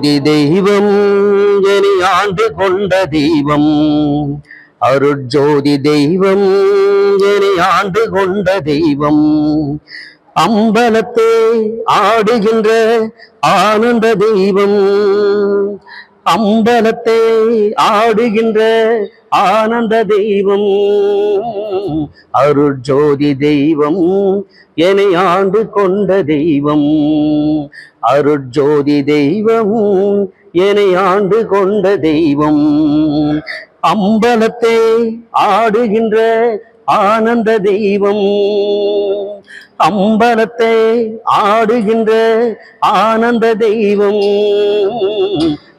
அருட்ஜோதி தெய்வம் என ஆண்டு கொண்ட தெய்வம். அருட்ஜோதி தெய்வம் என ஆண்டு கொண்ட தெய்வம். அம்பலத்தே ஆடுகின்ற ஆனந்த தெய்வம். அம்பலத்தை ஆடுகின்ற ஆனந்த தெய்வம் அருட்ஜோதி தெய்வம் என்னை ஆண்டு கொண்ட தெய்வம். அருட்ஜோதி தெய்வம் என்னை ஆண்டு கொண்ட தெய்வம். அம்பலத்தை ஆடுகின்ற ஆனந்த தெய்வம். அம்பலத்தை ஆடுகின்ற ஆனந்த தெய்வம்.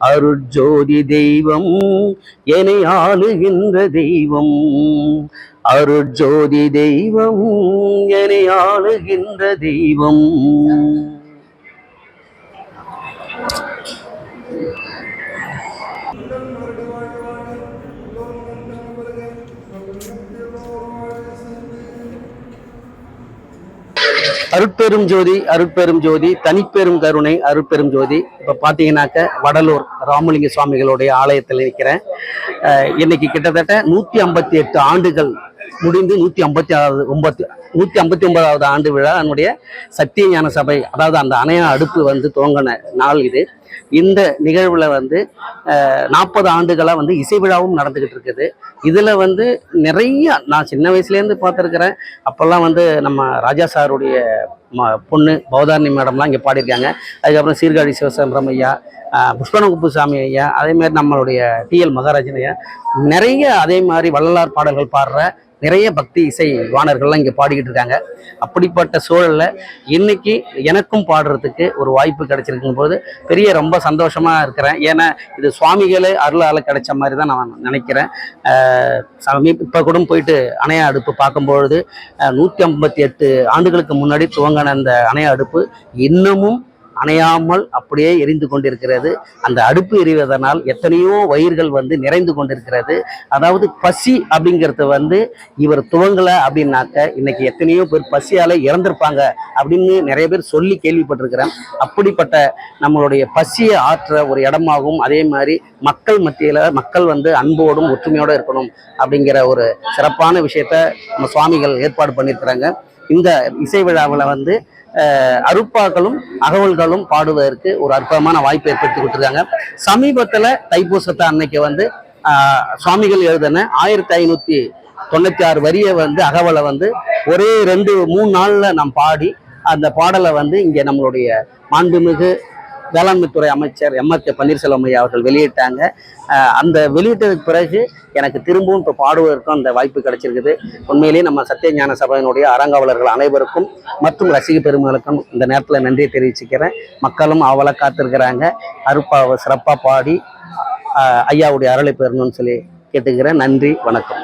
அருட்ஜோதி தெய்வம் என்னை ஆளுகின்ற தெய்வம். அருட்ஜோதி தெய்வம் என்னை ஆளுகின்ற தெய்வம். அருட்பெரும் ஜோதி அருட்பெரும் ஜோதி தனிப்பெரும் கருணை அருட்பெரும் ஜோதி. இப்போ பார்த்தீங்கன்னாக்க வடலூர் ராமலிங்க சுவாமிகளுடைய ஆலயத்தில் இருக்கிறேன் இன்னைக்கு கிட்டத்தட்ட நூற்றி ஐம்பத்தி எட்டு ஆண்டுகள் முடிந்து நூற்றி ஐம்பத்தி ஆறாவது ஒன்பத்தி நூற்றி ஐம்பத்தி ஒன்பதாவது ஆண்டு விழா என்னுடைய சத்திய ஞான சபை அதாவது அந்த அணையா அடுப்பு வந்து துவங்கின நாள் இது. இந்த நிகழ்வில் வந்து நாற்பது ஆண்டுகளாக வந்து இசை விழாவும் நடந்துக்கிட்டு இருக்குது. இதில் வந்து நிறைய நான் சின்ன வயசுலேருந்து பார்த்துருக்குறேன். அப்போல்லாம் வந்து நம்ம ராஜா சாருடைய ம பொண்ணு பௌதாரணி மேடம்லாம் இங்கே பாடியிருக்காங்க. அதுக்கப்புறம் சீர்காழி சிவசம்பரம் ஐயா புஷ்பனகுப்பு சாமி ஐயா அதேமாதிரி நம்மளுடைய டிஎல் மகாராஜன் ஐயா நிறைய அதே மாதிரி வள்ளலார் பாடல்கள் பாடுற நிறைய பக்தி இசை வாணர்கள்லாம் இங்கே பாடிக்கிட்டு இருக்காங்க. அப்படிப்பட்ட சூழலில் இன்னைக்கு எனக்கும் பாடுறதுக்கு ஒரு வாய்ப்பு கிடைச்சிருக்கும் போது பெரிய ரொம்ப சந்தோஷமாக இருக்கிறேன். ஏன்னா இது சுவாமிகளே அருளால் கிடைச்ச மாதிரி தான் நான் நினைக்கிறேன். ஆஹ் சமீப இப்போ கூட போயிட்டு அணையா அடுப்பு பார்க்கும்பொழுது நூற்றி ஐம்பத்தி எட்டு ஆண்டுகளுக்கு முன்னாடி துவங்கின அந்த அணையா அடுப்பு இன்னமும் அணையாமல் அப்படியே எரிந்து கொண்டிருக்கிறது. அந்த அடுப்பு எரிவதனால் எத்தனையோ வயிர்கள் வந்து நிறைந்து கொண்டிருக்கிறது. அதாவது பசி அப்படிங்கிறது வந்து இவர் துவங்கலை அப்படின்னாக்க இன்னைக்கு எத்தனையோ பேர் பசியால இறந்திருப்பாங்க அப்படின்னு நிறைய பேர் சொல்லி கேள்விப்பட்டிருக்கிறேன். அப்படிப்பட்ட நம்மளுடைய பசியை ஆற்ற ஒரு இடமாகவும் அதே மாதிரி மக்கள் மத்தியில மக்கள் வந்து அன்போடும் ஒற்றுமையோடு இருக்கணும் அப்படிங்கிற ஒரு சிறப்பான விஷயத்த நம்ம சுவாமிகள் ஏற்பாடு பண்ணியிருக்கிறாங்க. இந்த இசை விழாவில் வந்து அருப்பாக்களும் அகவல்களும் பாடுவதற்கு ஒரு அற்புதமான வாய்ப்பு ஏற்படுத்தி கொடுத்துருக்காங்க. சமீபத்தில் தைப்பூசத்தை அன்னைக்கு வந்து சுவாமிகள் எழுதின ஆயிரத்தி ஐநூற்றி தொண்ணூற்றி ஆறு வரியை வந்து அகவலை வந்து ஒரே ரெண்டு மூணு நாளில் நாம் பாடி அந்த பாடலை வந்து இங்கே நம்மளுடைய மாண்புமிகு வேளாண்மைத்துறை அமைச்சர் எம் ஆர் கே பன்னீர்செல்வம் ஐயா அவர்கள் வெளியிட்டாங்க. அந்த வெளியிட்டதுக்கு பிறகு எனக்கு திரும்பவும் இப்போ பாடுவதற்கும் அந்த வாய்ப்பு கிடைச்சிருக்குது. உண்மையிலேயே நம்ம சத்திய ஞான சபையினுடைய அறங்காவலர்கள் அனைவருக்கும் மற்றும் ரசிக பெருமைகளுக்கும் இந்த நேரத்தில் நன்றியை தெரிவிச்சுக்கிறேன். மக்களும் அவளை காத்திருக்கிறாங்க. அருப்பாவை சிறப்பாக பாடி ஐயாவுடைய அருளை பெறணும்னு சொல்லி கேட்டுக்கிறேன். நன்றி வணக்கம்.